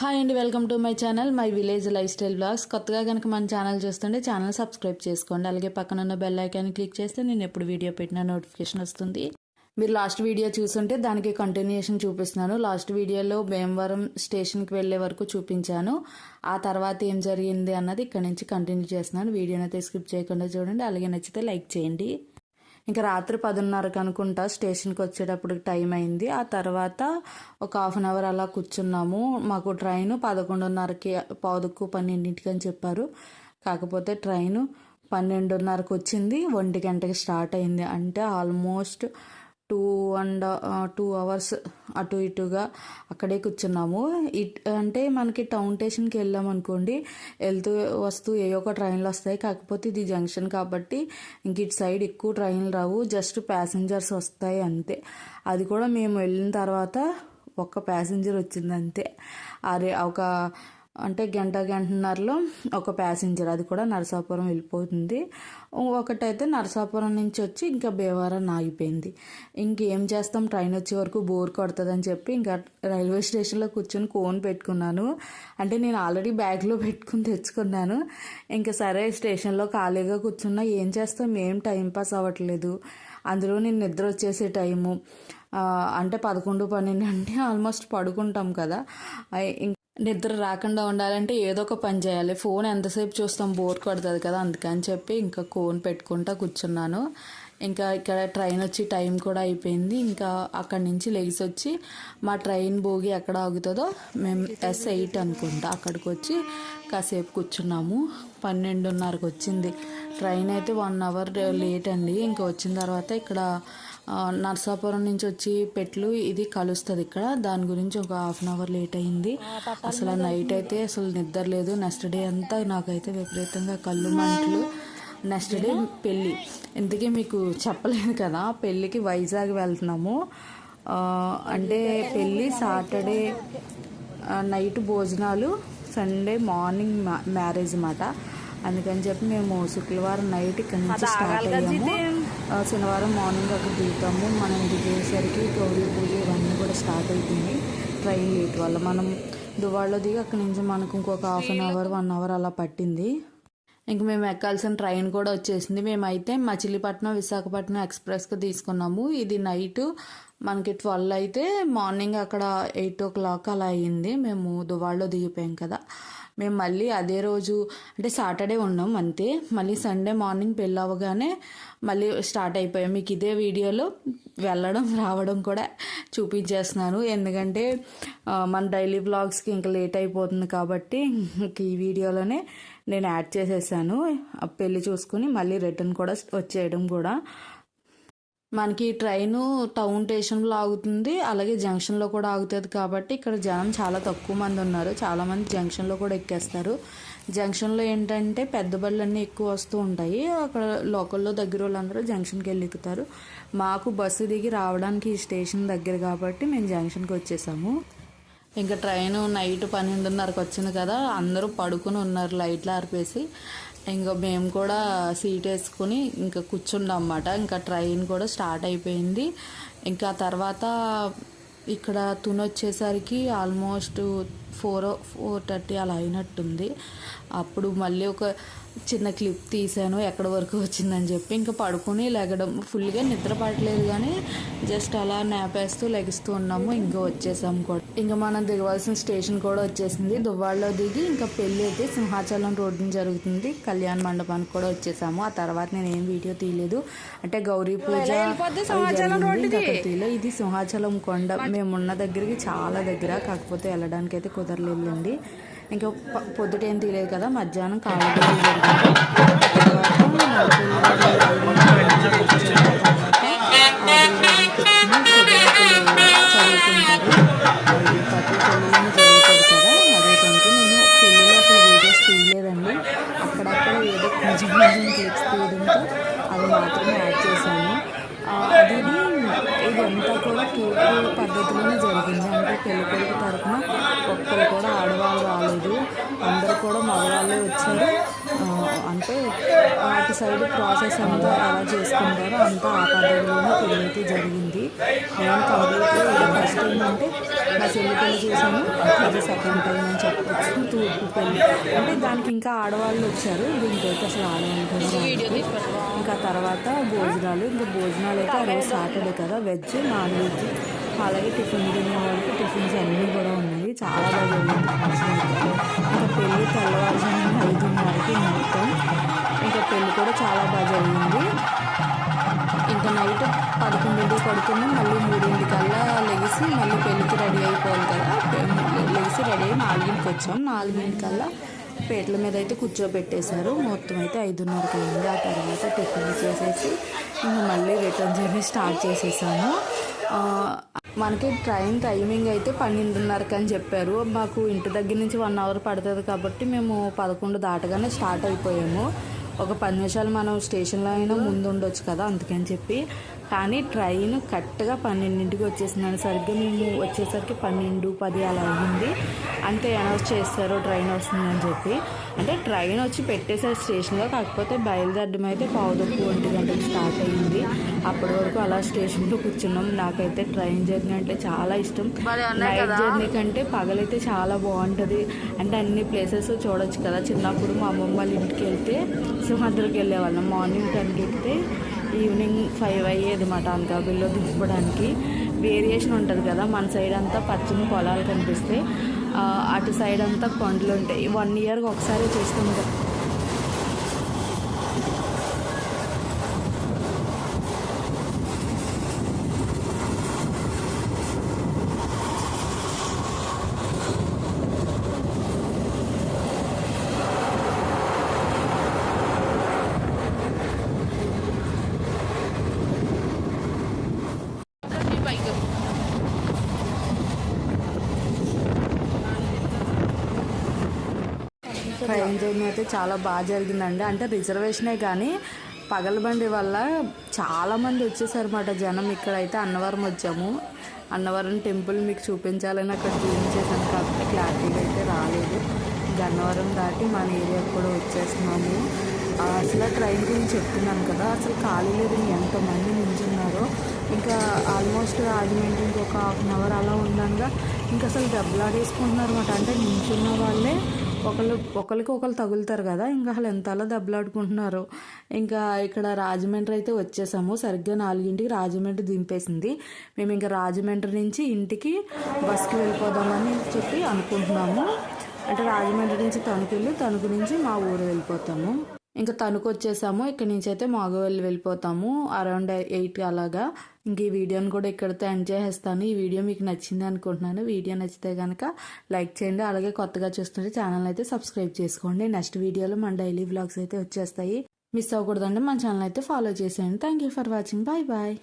Hi అండి welcome to my channel my village life style vlogs కొత్తగా కనుక మన ఛానల్ చూస్తుంటే ఛానల్ సబ్స్క్రైబ్ చేసుకోండి. అలాగే పక్కన ఉన్న బెల్ ఐకాన్ క్లిక్ చేస్తే నేను ఎప్పుడు వీడియో పెట్టినా నోటిఫికేషన్ వస్తుంది. మీరు లాస్ట్ వీడియో చూస్తుంటే దానికి కంటిన్యూషన్ చూపిస్తున్నాను. లాస్ట్ వీడియోలో భీమవరం స్టేషన్కి వెళ్ళే వరకు చూపించాను. ఆ తర్వాత ఏం జరిగింది అన్నది ఇక్కడ నుంచి కంటిన్యూ చేస్తున్నాను. వీడియోని అయితే స్కిప్ చేయకుండా చూడండి. అలాగే నచ్చితే లైక్ చేయండి. ఇంకా రాత్రి పదిన్నరకు అనుకుంటా స్టేషన్కి వచ్చేటప్పుడు టైం అయింది. ఆ తర్వాత ఒక హాఫ్ అన్ అవర్ అలా కూర్చున్నాము. మాకు ట్రైన్ పదకొండున్నరకి పాదుకు పన్నెండింటికి అని చెప్పారు. కాకపోతే ట్రైన్ పన్నెండున్నరకు వచ్చింది. ఒంటి గంటకి స్టార్ట్ అయింది. అంటే almost two and two hours అటు ఇటుగా అక్కడే కూర్చున్నాము. ఇట్ అంటే మనకి టౌన్ స్టేషన్కి వెళ్ళాం అనుకోండి వెళ్తూ వస్తూ ఏ ఒక ట్రైన్లు వస్తాయి. కాకపోతే ఇది జంక్షన్ కాబట్టి ఇంక ఇటు సైడ్ ఎక్కువ ట్రైన్లు రావు. జస్ట్ ప్యాసింజర్స్ వస్తాయి అంతే. అది కూడా మేము వెళ్ళిన తర్వాత ఒక్క ప్యాసింజర్ వచ్చింది అంతే. అరే ఒక అంటే గంట గంటన్నరలో ఒక ప్యాసింజర్ అది కూడా నరసాపురం వెళ్ళిపోతుంది. ఒకటైతే నరసాపురం నుంచి వచ్చి ఇంకా భీమవరం ఆగిపోయింది. ఇంకేం చేస్తాం? ట్రైన్ వచ్చే వరకు బోర్ కొడుతుందని చెప్పి ఇంకా రైల్వే స్టేషన్లో కూర్చొని కోన్ పెట్టుకున్నాను. అంటే నేను ఆల్రెడీ బ్యాగ్లో పెట్టుకుని తెచ్చుకున్నాను. ఇంకా సరే స్టేషన్లో ఖాళీగా కూర్చున్నా ఏం చేస్తాం? ఏం టైం పాస్ అవ్వట్లేదు. అందులో నేను నిద్ర వచ్చేసే టైము. అంటే పదకొండు పన్నెండు అంటే ఆల్మోస్ట్ పడుకుంటాం కదా. నిద్ర రాకుండా ఉండాలంటే ఏదో ఒక పని చేయాలి. ఫోన్ ఎంతసేపు చూస్తాం? బోర్ కొడుతుంది కదా అందుకని చెప్పి ఇంకా కోన్ పెట్టుకుంటా కూర్చున్నాను. ఇంకా ఇక్కడ ట్రైన్ వచ్చి టైం కూడా అయిపోయింది. ఇంకా అక్కడి నుంచి లెగిసి వచ్చి మా ట్రైన్ భోగి ఎక్కడ ఆగుతుందో మేము ఎస్ ఎయిట్ అనుకుంటా. అక్కడికి వచ్చి కాసేపు కూర్చున్నాము. పన్నెండున్నరకు వచ్చింది. ట్రైన్ అయితే వన్ అవర్ లేట్ అండి. ఇంకా వచ్చిన తర్వాత ఇక్కడ నర్సాపురం నుంచి వచ్చి పెట్లు ఇది కలుస్తుంది ఇక్కడ. దాని గురించి ఒక హాఫ్ అన్ అవర్ లేట్ అయింది. అసలు నైట్ అయితే అసలు నిద్ర లేదు. నెక్స్ట్ డే అంతా నాకైతే విపరీతంగా కళ్ళు మంటలు. నెక్స్ట్ డే పెళ్ళి. ఇంతకీ మీకు చెప్పలేదు కదా పెళ్ళికి వైజాగ్ వెళ్తున్నాము. అంటే పెళ్ళి సాటర్డే నైట్ భోజనాలు సండే మార్నింగ్ మ్యారేజ్ అన్నమాట. అందుకని చెప్పి మేము శుక్రవారం నైట్ ఇక్కడ నుంచి స్టార్ట్ అయ్యాము. శనివారం మార్నింగ్ అక్కడ దిగుతాము. మనం దిగేసరికి గౌరీ పూజ ఇవన్నీ కూడా స్టార్ట్ అయిపోయింది ట్రైన్ లేట్ వల్ల మనం దువాడలో దిగి అక్కడి నుంచి మనకు ఇంకొక half an hour one hour అలా పట్టింది. ఇంక మేము ఎక్కాల్సిన ట్రైన్ కూడా వచ్చేసింది. మేమైతే మచిలీపట్నం విశాఖపట్నం ఎక్స్ప్రెస్కి తీసుకున్నాము. ఇది నైట్ మనకి ట్వెల్వ్ అయితే మార్నింగ్ అక్కడ ఎయిట్ ఓ క్లాక్ అలా అయ్యింది. మేము దువాడలో దిగిపోయాం కదా. మేము మళ్ళీ అదే రోజు అంటే సాటర్డే ఉన్నాం అంతే. మళ్ళీ సండే మార్నింగ్ పెళ్ళి అవ్వగానే మళ్ళీ స్టార్ట్ అయిపోయాం. మీకు ఇదే వీడియోలో వెళ్ళడం రావడం కూడా చూపించేస్తున్నాను. ఎందుకంటే మన డైలీ బ్లాగ్స్కి ఇంకా లేట్ అయిపోతుంది కాబట్టి ఈ వీడియోలోనే నేను యాడ్ చేసేసాను. పెళ్ళి చూసుకుని మళ్ళీ రిటర్న్ కూడా వచ్చేయడం కూడా. మనకి ట్రైను టౌన్ స్టేషన్లో ఆగుతుంది. అలాగే జంక్షన్లో కూడా ఆగుతుంది కాబట్టి ఇక్కడ జనం చాలా తక్కువ మంది ఉన్నారు. చాలామంది జంక్షన్లో కూడా ఎక్కేస్తారు. జంక్షన్లో ఏంటంటే పెద్ద బళ్ళన్నీ ఎక్కువ వస్తూ ఉంటాయి. అక్కడ లోకల్లో దగ్గర వాళ్ళందరూ జంక్షన్కి వెళ్ళి ఎక్కుతారు. మాకు బస్సు దిగి రావడానికి ఈ స్టేషన్ దగ్గర కాబట్టి మేము జంక్షన్కి వచ్చేసాము. ఇంకా ట్రైన్ నైట్ పన్నెండున్నరకు వచ్చింది కదా. అందరూ పడుకుని ఉన్నారు. లైట్లు ఆర్పేసి. ఇంకా మేము కూడా సీట్ వేసుకుని ఇంకా కూర్చున్నాం అన్నమాట. ఇంకా ట్రైన్ కూడా స్టార్ట్ అయిపోయింది. ఇంకా తర్వాత ఇక్కడ తుని వచ్చేసరికి ఆల్మోస్ట్ ఫోర్ ఫోర్ థర్టీ అలా అయినట్టుంది. అప్పుడు మళ్ళీ ఒక చిన్న క్లిప్ తీసాను ఎక్కడి వరకు వచ్చిందని చెప్పి. ఇంకా పడుకుని లెగడం ఫుల్గా నిద్ర పడలేదు కానీ జస్ట్ అలా నేపేస్తూ లెగిస్తూ ఉన్నాము ఇంకా వచ్చేసాము కూడా. ఇంకా మనం దిగవలసిన స్టేషన్ కూడా వచ్చేసింది. దువ్వాడలో దిగి ఇంకా పెళ్ళి అయితే సింహాచలం రోడ్డు జరుగుతుంది. కళ్యాణ మండపానికి కూడా వచ్చేసాము. ఆ తర్వాత నేను ఏం వీడియో తీయలేదు. అంటే గౌరీ పూజ తీయలేదు. ఇది సింహాచలం కొండ. మేము ఉన్న దగ్గరికి చాలా దగ్గర కాకపోతే వెళ్ళడానికి అయితే కుదరలేదండి ఇంకా పొద్దుట ఏం తీయలేదు కదా మధ్యాహ్నం కాళ్ళు ఏదో కొంచెం కొంచెం క్లిప్స్ తీయడంతో అది మాత్రమే యాడ్ చేశాను అది ఇదంతా పద్ధతిలోనే జరిగింది. అంటే పెళ్ళి కొడుకు తరఫున ఒక్కరు కూడా ఆడవాళ్ళు రాలేదు. అందరూ కూడా మగవాళ్ళే వచ్చారు. అంటే అటు సైడ్ ప్రాసెస్ అంతా ఎలా చేసుకుంటారో అంతా ఆ పద్ధతిలోనే పెళ్ళి అయితే జరిగింది. నేను కంప్లీట్గా ఇది ఫస్ట్ టైం అంటే నా చెల్లి పెళ్ళి చూసాను అది సెకండ్ టైం అని చెప్పొచ్చు తూర్పు పెళ్ళి అంటే దానికి ఇంకా ఆడవాళ్ళు వచ్చారు. దీనికైతే అసలు ఆడవాళ్ళు. ఇంకా తర్వాత భోజనాలు. ఇంకా భోజనాలు అయితే ఆ రోజు సాటర్డే కదా వెజ్ నాన్ వెజ్. అలాగే టిఫిన్ తినే వాళ్ళకి టిఫిన్స్ అన్నీ కూడా ఉన్నాయి. చాలా బాగా జరిగింది. ఫంక్షన్ ఇంకా పెళ్ళి తెల్లవారుజామున ఐదున్నరకి మొత్తం. ఇంకా పెళ్ళి కూడా చాలా బాగా జరిగింది. నైట్ పదకొండింటికి పడుకున్నాం. మళ్ళీ మూడింటికల్లా లెగిసి మళ్ళీ పెళ్ళికి రెడీ అయిపోవాలి కదా. లెగిసి రెడీ అయ్యి నాలుగింటికి వచ్చాం. నాలుగింటికల్లా పేట్ల మీద అయితే కూర్చోబెట్టేశారు. మొత్తం అయితే ఐదున్నరకి అయింది. ఆ తర్వాత టిఫిన్ చేసేసి మళ్ళీ రిటర్న్ జర్నీ స్టార్ట్ చేసేసాము. మనకి ట్రైన్ టైమింగ్ అయితే పన్నెండున్నరకి అని చెప్పారు. మాకు ఇంటి దగ్గర నుంచి వన్ అవర్ పడుతుంది కాబట్టి మేము పదకొండు దాటగానే స్టార్ట్ అయిపోయాము. ఒక పది నిమిషాలు మనం స్టేషన్లో అయినా ముందు ఉండొచ్చు కదా అందుకని చెప్పి కానీ ట్రైన్ కరెక్ట్గా పన్నెండింటికి వచ్చేసిందని సరిగ్గా మేము వచ్చేసరికి పన్నెండు పది అలా అయింది అంటే అనౌన్స్ చేస్తారు ట్రైన్ వస్తుందని చెప్పి. అంటే ట్రైన్ వచ్చి పెట్టేసారు స్టేషన్లో కాకపోతే బయలుదేరడం అయితే పావుదొక్కు ఒంటి గంటకి స్టార్ట్ అయ్యింది. అప్పటి వరకు అలా స్టేషన్లో కూర్చున్నాం. నాకైతే ట్రైన్ జర్నీ అంటే చాలా ఇష్టం. నైట్ జర్నీ కంటే పగలైతే చాలా బాగుంటుంది. అంటే అన్ని ప్లేసెస్ చూడొచ్చు కదా. చిన్నప్పుడు మా అమ్మమ్మ వాళ్ళ ఇంటికి వెళ్తే సింహాద్రికి వెళ్ళేవాళ్ళం మార్నింగ్ టెన్కి ఎక్కితే ఈవినింగ్ ఫైవ్ అయ్యేది మాట అనకాపల్లిలో దింపడానికి. వేరియేషన్ ఉంటుంది కదా మన సైడ్ అంతా పచ్చని పొలాలు కనిపిస్తాయి. అటు సైడ్ అంతా కొండలు ఉంటాయి. వన్ ఇయర్కి ఒకసారి చూస్తుంటాం ట్రైన్ జర్నీ అయితే చాలా బాగా జరిగిందండి. అంటే రిజర్వేషనే కానీ పగలబండి వల్ల చాలామంది వచ్చేసారన్నమాట జనం. ఇక్కడైతే అన్నవరం వచ్చాము. అన్నవరం టెంపుల్ మీకు చూపించాలని అక్కడ చూపించేసాను కాబట్టి క్లారిటీగా అయితే రాలేదు. గన్నవరం అన్నవరం దాటి మన ఏరియాకి కూడా వచ్చేస్తున్నాము. అసలు ట్రైన్ గురించి చెప్తున్నాను కదా. అసలు ఖాళీ లేదు ఎంతమంది నించున్నారో. ఇంకా ఆల్మోస్ట్ రాజమండ్రి ఇంకొక హాఫ్ అన్ అవర్ అలా ఉండగా ఇంకా అసలు దెబ్బలాడేసుకుంటున్నారు అనమాట అంటే నించున్న వాళ్ళే ఒకళ్ళు ఒకరికి ఒకరు తగులుతారు కదా ఇంకా అసలు ఎంత అలా దెబ్బలాడుకుంటున్నారు. ఇంకా ఇక్కడ రాజమండ్రి అయితే వచ్చేసాము. సరిగ్గా నాలుగింటికి రాజమండ్రి దింపేసింది. మేము ఇంకా రాజమండ్రి నుంచి ఇంటికి బస్కి వెళ్ళిపోదామని చెప్పి అనుకుంటున్నాము. అంటే రాజమండ్రి నుంచి తణుకు వెళ్ళి తణుకు నుంచి మా ఊరు వెళ్ళిపోతాము. ఇంకా తణుకు వచ్చేసాము. ఇక్కడ నుంచి అయితే మాగవల్లి వెళ్ళిపోతాము. అరౌండ్ ఎయిట్ అలాగా. ఇంక ఈ వీడియోని కూడా ఇక్కడితో ఎండ్ చేసేస్తాను. ఈ వీడియో మీకు నచ్చింది అనుకుంటున్నాను. వీడియో నచ్చితే కనుక లైక్ చేయండి. అలాగే కొత్తగా చూస్తుంటే ఛానల్ అయితే సబ్స్క్రైబ్ చేసుకోండి. నెక్స్ట్ వీడియోలో మన డైలీ బ్లాగ్స్ అయితే వచ్చేస్తాయి. మిస్ అవ్వకూడదండి. మన ఛానల్ అయితే ఫాలో చేసేయండి. Thank you for watching. Bye bye.